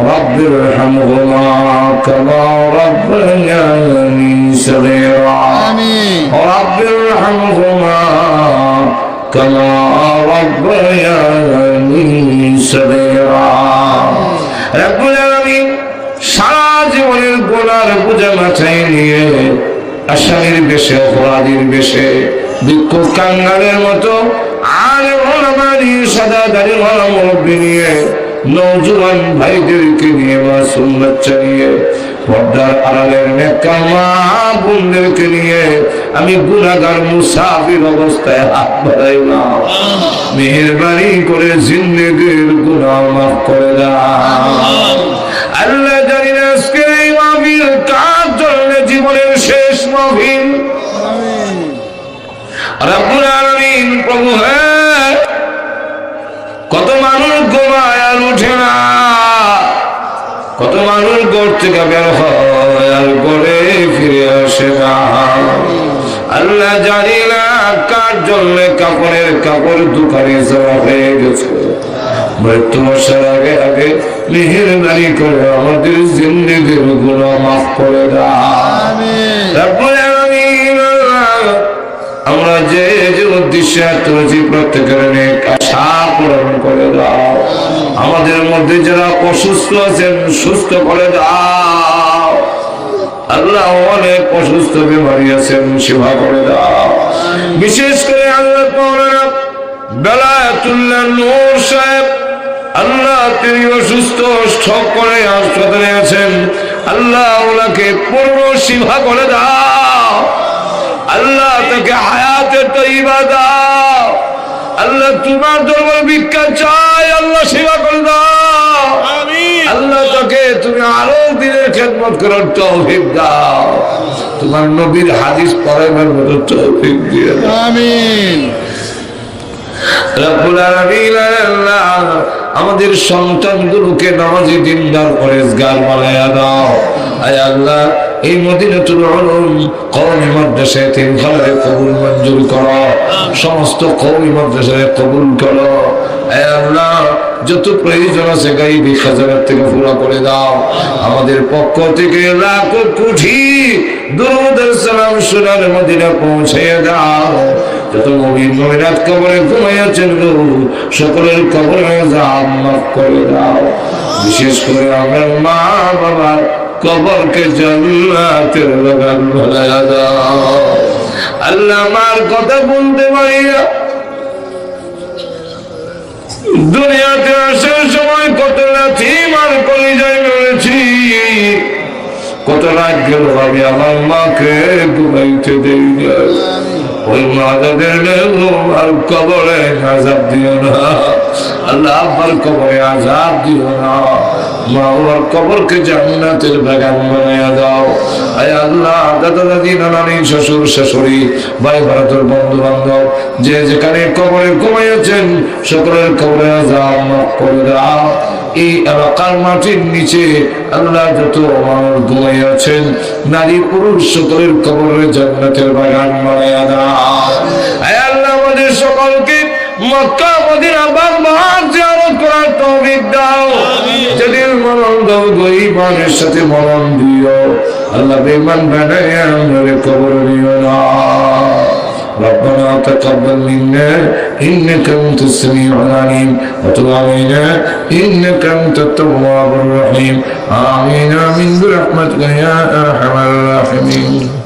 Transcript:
رب ارحمهما كما ربياني صغيرا آمين رب ارحمهما كما ربياني صغيرا رب العالمين সারা জীবনের গোনার বোঝা মাথায় নিয়ে আসামির বেশে অপরাধীর বেশে বিক্ষোভ কাঙ্গালের মতো আর ওলামারি সাদা দাড়ি ওলা মুরব্বী নিয়ে নৌজওয়ান ভাইদেরকে নিয়ে মাসুম বাচ্চা নিয়ে পর্দার আড়ালের নেকা মা বোনদেরকে নিয়ে আমি গুনাগার মুসাফির অবস্থায় হাত বাড়াই না মেহরবানি করে জিন্দগির গুনাহ মাফ করে দাও। আল্লাহ জানি না আজকের এই মাহফিল কার জন্য জীবনের শেষ মাহফিল। রব্বুল আলামিন প্রভু হ্যাঁ কত মানুষ ঘুমায় আর উঠে না। কত মানুষ ঘর থেকে বের হয় আর ঘরে ফিরে আসে না। আল্লাহ জানি না কার জন্য কাপড়ের কাপড় দোকানে যাওয়া হয়ে গেছে। মৃত্যু বসার আগে আগে মেহেরবানি করে আমাদের জিন্দগিরগুলো মাফ করে আমরা যে যে উদ্দেশ্যে তুলেছি প্রত্যেকের অনেক আশা পূরণ করে দাও। আমাদের মধ্যে যারা অসুস্থ আছেন, সুস্থ করে দাও। আল্লাহ অনেক অসুস্থ বেমারি আছেন, সেবা করে দাও। বিশেষ করে আল্লাহ সাহেব, আল্লাহ অসুস্থ স্ট্রোক করে আছেন। আল্লাহ ওনাকে করে দাও। আল্লাহ তাকে হায়াতের তৈবা দাও। আল্লাহ তোমার দরবার ভিক্ষা চাই আল্লাহ সেবা করে দাও আল্লাহ তাকে তুমি আরও দিনের খেদমত করার তৌফিক দাও। তোমার নবীর হাদিস পড়াইবার মতো তৌফিক দিয়ে আমিন। রব্বুল আলামিন আল্লাহ আমাদের সন্তানগুলোকে নামাজি দিনদার পরেজগার বানায়া দাও। আয় আল্লাহ এই মদিনাতুল উলুম কওমি মাদ্রাসায় তিন খালারে কবুল মঞ্জুর করো। সমস্ত কওমি মাদ্রাসায় কবুল করো। আল্লাহ, যত প্রয়োজন আছে গাইবি খাজানার থেকে পুরো করে দাও। আমাদের পক্ষ থেকে লাখো কোটি সালাম মদিনা পৌঁছে দাও। যত নবীরাত কবরে ঘুমাইয়াছেন গো, সকলের কবরে মাফ করে দাও। বিশেষ করে আমার মা বাবার কবরকে জান্নাতের বাগান বানায়া দাও। আল্লাহ আমার কথা বলতে পারি না দুনিয়াতে আসার সময় কত লাথি মার করে যাই মেরেছি। কত রাত গেল আমি আমার মাকে ঘুমাইতে দেই ওই মাদাদের আর কবরে আজাব দিও না। শ্বশুর, শাশুড়ি, ভাই, ভারতের বন্ধু বান্ধব যে যেখানে কবরে কবরে এই এলাকার মাটির নিচে আল্লাহ যত মানুষ ঘুমাইয়াছেন, নারী, পুরুষ, সকলের কবরে জান্নাতের বাগান বানায়া দাও। আল্লাহ আমাদের সকলকে মক্কা, মদিনা বারবার মরণ দাও গো ইমানের সাথে মরণ দিও আল্লাহ বেমান বানায় আমাদের কবর দিও না ربنا تقبل منا إنك أنت السميع العليم وتب علينا إنك أنت التواب الرحيم آمين آمين برحمتك يا أرحم الراحمين